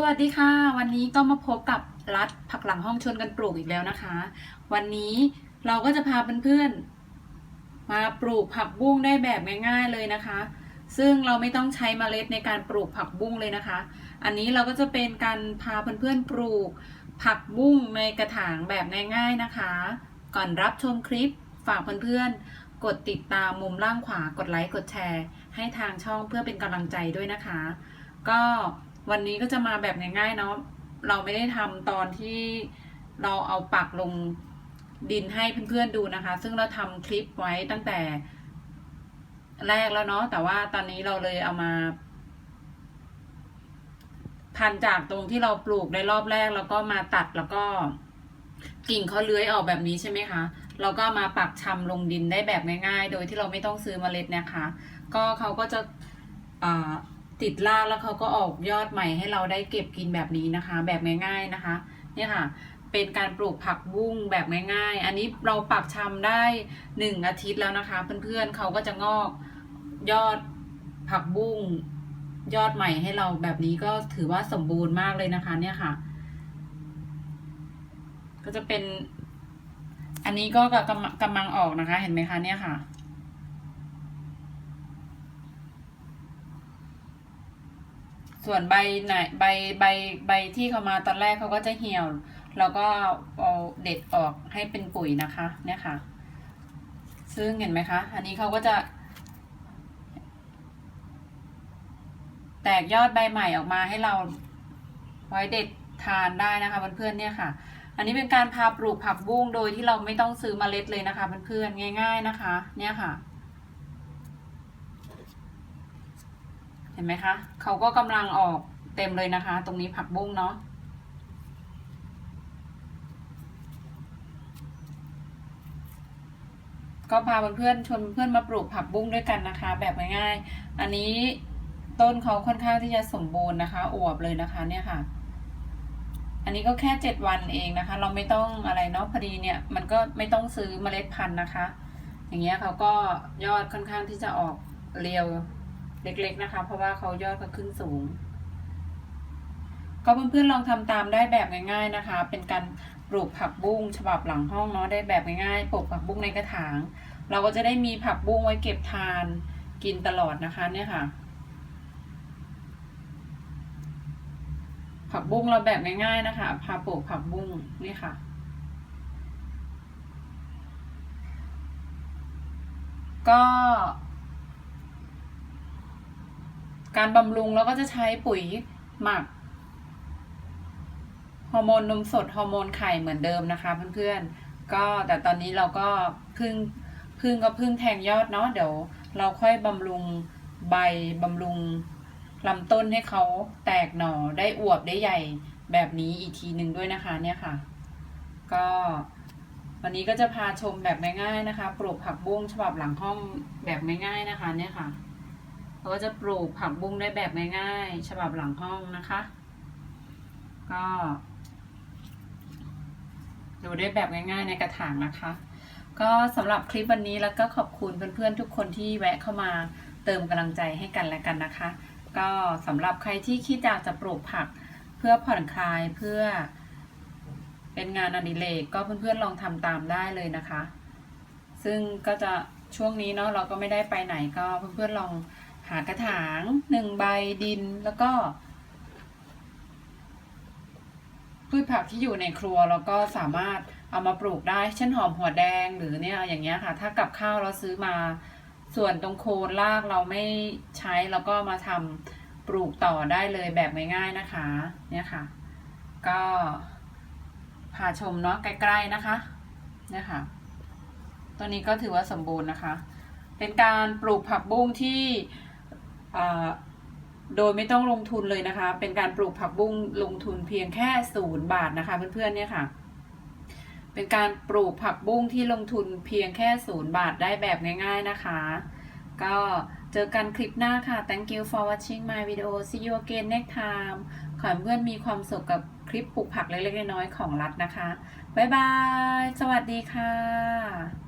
สวัสดีค่ะ วันนี้ก็มาพบกับรัฐผักหลังห้องชนกันปลูกอีกแล้วนะคะ วันนี้เราก็จะพาเพื่อนๆมาปลูกผักบุ้งได้แบบง่าย ๆเลยนะคะ ซึ่งเราไม่ต้องใช้เมล็ดในการปลูกผักบุ้งเลยนะคะ อันนี้เราก็จะเป็นการพาเพื่อนๆปลูกผักบุ้งในกระถางแบบง่าย ๆนะคะ ก่อนรับชมคลิปฝากเพื่อนๆกดติดตามมุมล่างขวากดไลค์กดแชร์ ให้ทางช่องเพื่อเป็นกำลังใจด้วยนะคะ ก็ วันนี้ก็จะมาแบบง่ายๆเนาะเราไม่ได้ทำตอนที่เราเอาปักลงดินให้เพื่อนๆดูนะคะ ซึ่งเราทำคลิปไว้ตั้งแต่แรกแล้วเนาะแต่ว่าตอนนี้เราเลยเอามา พันจากตรงที่เราปลูกในรอบแรก แล้วก็มาตัดแล้วก็ กิ่งเขาเลื้อยออกแบบนี้ใช่ไหมคะเราก็มาปักชำลงดินได้แบบง่ายๆ โดยที่เราไม่ต้องซื้อเมล็ดนะคะ ก็เขาก็จะอ่า ติดรากแล้วเขาก็ออกยอดใหม่ให้เราได้เก็บกินแบบนี้นะคะ แบบง่าย ๆนะคะ เนี่ยค่ะ เป็นการปลูกผักบุ้งแบบง่าย ๆ อันนี้เราปักชำได้หนึ่งอาทิตย์แล้วนะคะ เพื่อนๆเขาก็จะงอกยอดผักบุ้งยอดใหม่ให้เราแบบนี้ก็ถือว่าสมบูรณ์มากเลยนะคะ เนี่ยค่ะ ก็จะเป็น อันนี้ก็กำกำลังออกนะคะ เห็นไหมคะเนี่ยค่ะ ส่วนใบไหนใบใบใบที่เขามาตอนแรกเขาก็จะเหี่ยว แล้วก็เอาเด็ดออกให้เป็นปุ๋ยนะคะ เนี่ยค่ะ ซึ่งเห็นไหมคะ อันนี้เขาก็จะ แตกยอดใบใหม่ออกมาให้เราไว้เด็ดทานได้นะคะเพื่อนๆเนี่ยค่ะ อันนี้เป็นการพาปลูกผักบุ้งโดยที่เราไม่ต้องซื้อเมล็ดเลยนะคะเพื่อนๆง่าย ๆนะคะ เนี่ยค่ะ ห็นไหมคะเขาก็กำลังออกเต็มเลยนะคะ ตรงนี้ผักบุ้งเนาะก็พาเพื่อนๆชวนเพื่อนมาปลูกผักบุ้งด้วยกันนะคะ แบบง่ายๆ อันนี้ต้นเขาค่อนข้างที่จะสมบูรณ์นะคะอวบเลยนะคะเนี่ยค่ะ อันนี้ก็แค่เจ็ดวันเองนะคะ เราไม่ต้องอะไรเนาะพอดีเนี่ย มันก็ไม่ต้องซื้อเมล็ดพันธุ์นะคะ อย่างเงี้ยเขาก็ยอดค่อนข้างที่จะออกเรียว เล็กๆนะคะ เพราะว่าเขายอดเขาขึ้นสูง ก็เพื่อนๆลองทำตามได้แบบง่าย ๆนะคะ เป็นการปลูกผักบุ้งฉบับหลังห้องเนาะได้แบบง่ายๆปลูกผักบุ้งในกระถาง เราก็จะได้มีผักบุ้งไว้เก็บทานกินตลอดนะคะเนี่ยค่ะ ผักบุ้งเราแบบง่ายๆนะคะ พาปลูกผักบุ้งนี่ค่ะก็ การบำรุงเราก็จะใช้ปุ๋ยหมักฮอร์โมนนมสดฮอร์โมนไข่เหมือนเดิมนะคะเพื่อนๆ ก็แต่ตอนนี้เราก็พึ่งพึ่งก็พึ่งแทงยอดเนาะเดี๋ยวเราค่อยบำรุงใบบำรุงลำต้นให้เขาแตกหน่อได้อวบได้ใหญ่แบบนี้อีกทีหนึ่งด้วยนะคะเนี่ยค่ะ ก็วันนี้ก็จะพาชมแบบง่ายๆนะคะ ปลูกผักบุ้งฉบับหลังห้องแบบง่ายๆนะคะเนี่ยค่ะ เราก็จะปลูกผักบุ้งได้แบบง่ายๆ ฉบับหลังห้องนะคะ ก็ดูได้แบบง่ายๆในกระถางนะคะ ก็สำหรับคลิปวันนี้แล้วก็ขอบคุณเพื่อนๆทุกคนที่แวะเข้ามาเติมกำลังใจให้กันและกันนะคะ ก็สำหรับใครที่คิดอยากจะปลูกผักเพื่อผ่อนคลายเพื่อเป็นงานอดิเรกก็เพื่อนๆลองทำตามได้เลยนะคะ ซึ่งก็จะช่วงนี้เนาะเราก็ไม่ได้ไปไหนก็เพื่อนๆลอง หากระถางหนึ่งใบดินแล้วก็ พืชผักที่อยู่ในครัวแล้วก็สามารถเอามาปลูกได้เช่นหอมหัวแดงหรือเนี่ยอย่างเงี้ยค่ะ ถ้ากับข้าวเราซื้อมา ส่วนตรงโคนรากเราไม่ใช้แล้วก็มาทำปลูกต่อได้เลยแบบง่ายๆนะคะ เนี่ยค่ะ ก็พาชมเนาะใกล้ๆนะคะ เนี่ยค่ะตัวนี้ก็ถือว่าสมบูรณ์นะคะ เป็นการปลูกผักบุ้งที่ โดยไม่ต้องลงทุนเลยนะคะ เป็นการปลูกผักบุ้งลงทุนเพียงแค่ศูนย์บาทนะคะเพื่อนๆเนี่ยค่ะ เป็นการปลูกผักบุ้งที่ลงทุนเพียงแค่ศูนย์บาทได้แบบง่ายๆนะคะ ก็เจอกันคลิปหน้าค่ะ thank you for watching my video see you again next time ขอให้เพื่อนมีความสุขกับคลิปปลูกผักเล็กๆน้อยๆของรัฐนะคะ บ๊ายบาย สวัสดีค่ะ